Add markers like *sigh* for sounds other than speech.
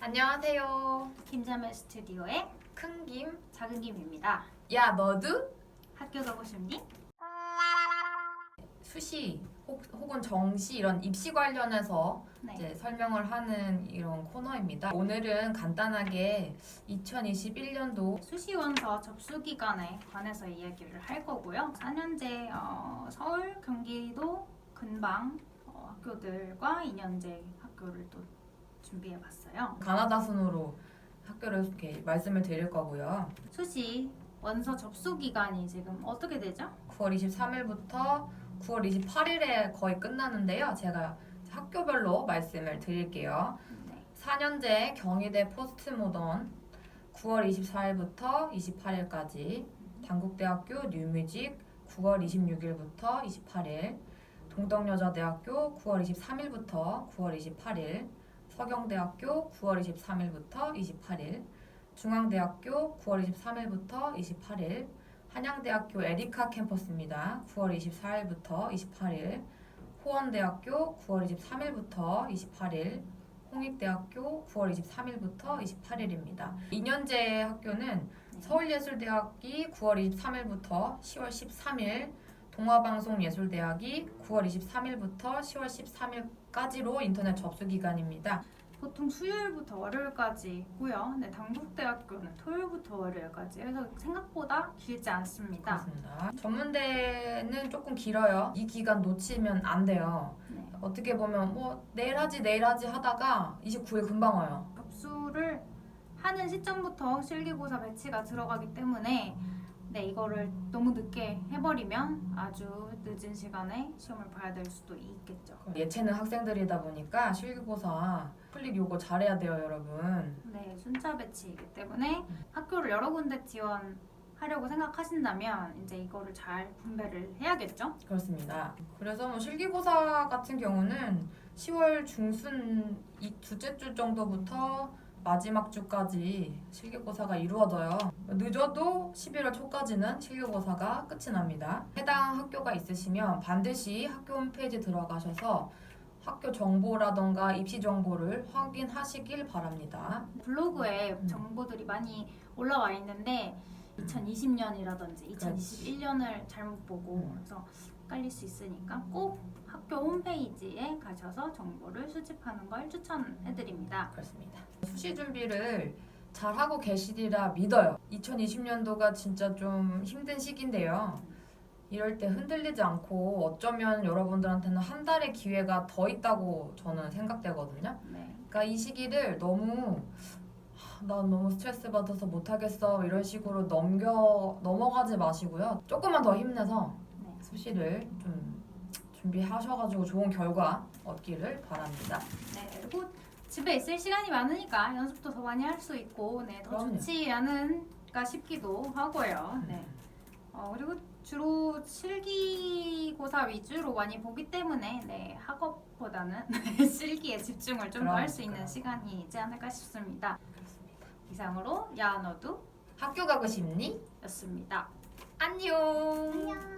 안녕하세요. 김자매 스튜디오의 큰 김. 작은 김입니다. 야, 너도 학교 가고 싶니? 수시 혹, 혹은 정시 이런 입시 관련해서 네. 이제 설명을 하는 이런 코너입니다. 오늘은 간단하게 2021년도 수시원서 접수 기간에 관해서 이야기를 할 거고요. 4년제 어, 서울, 경기도 근방 어, 학교들과 2년제 학교를 또 준비해 봤어요. 가나다 순으로 학교를 이렇게 말씀을 드릴 거고요. 수시 원서 접수 기간이 지금 어떻게 되죠? 9월 23일부터 9월 28일에 거의 끝나는데요. 제가 학교별로 말씀을 드릴게요. 네. 4년제 경희대 포스트모던 9월 24일부터 28일까지 단국대학교 뉴뮤직 9월 26일부터 28일 동덕여자대학교 9월 23일부터 9월 28일 서경대학교 9월 23일부터 28일 중앙대학교 9월 23일부터 28일 한양대학교 에리카 캠퍼스입니다. 9월 24일부터 28일 호원대학교 9월 23일부터 28일 홍익대학교 9월 23일부터 28일입니다. 2년제 학교는 서울예술대학이 9월 23일부터 10월 13일 동화방송예술대학이 9월 23일부터 10월 13일까지로 인터넷 접수 기간입니다. 보통 수요일부터 월요일까지 있고요. 네, 당국대학교는 토요일부터 월요일까지 해서 생각보다 길지 않습니다. 그렇습니다. 전문대는 조금 길어요. 이 기간 놓치면 안 돼요. 네. 어떻게 보면 뭐 내일 하지 내일 하지 하다가 29일 금방 와요. 접수를 하는 시점부터 실기고사 배치가 들어가기 때문에 네 이거를 너무 늦게 해버리면 아주 늦은 시간에 시험을 봐야 될 수도 있겠죠. 예체능 학생들이다 보니까 실기고사 풀리 요거 잘해야 돼요, 여러분. 네 순차 배치이기 때문에 학교를 여러 군데 지원하려고 생각하신다면 이제 이거를 잘 분배를 해야겠죠. 그렇습니다. 그래서 뭐 실기고사 같은 경우는 10월 중순 이 둘째 주 정도부터 마지막 주까지 실기고사가 이루어져요. 늦어도 11월 초까지는 실기고사가 끝이 납니다. 해당 학교가 있으시면 반드시 학교 홈페이지 들어가셔서 학교 정보라던가 입시 정보를 확인하시길 바랍니다. 블로그에 음. 정보들이 많이 올라와 있는데 2020년이라든지 2021년을 잘못 보고 음. 그래서 헷갈릴 수 있으니까 꼭 학교 홈페이지에 가셔서 정보를 수집하는 걸 추천해드립니다. 그렇습니다. 수시 준비를 잘 하고 계시리라 믿어요. 2020년도가 진짜 좀 힘든 시기인데요. 이럴 때 흔들리지 않고 어쩌면 여러분들한테는 한 달의 기회가 더 있다고 저는 생각되거든요. 네. 그러니까 이 시기를 너무 하, 난 너무 스트레스 받아서 못하겠어 이런 식으로 넘겨 넘어가지 마시고요. 조금만 더 힘내서 네. 수시를 좀 준비하셔가지고 좋은 결과 얻기를 바랍니다. 네. 그리고 집에 있을 시간이 많으니까 연습도 더 많이 할 수 있고 네, 더 그럼요. 좋지 않은가 싶기도 하고요. 네. 어, 그리고 주로 실기고사 위주로 많이 보기 때문에 네, 학업보다는 *laughs* 실기에 집중을 좀 더 할수 그러니까요. 있는 시간이 있지 않을까 싶습니다. 그렇습니다. 이상으로 야 너도 학교 가고 싶니? 였습니다. 안녕. 안녕.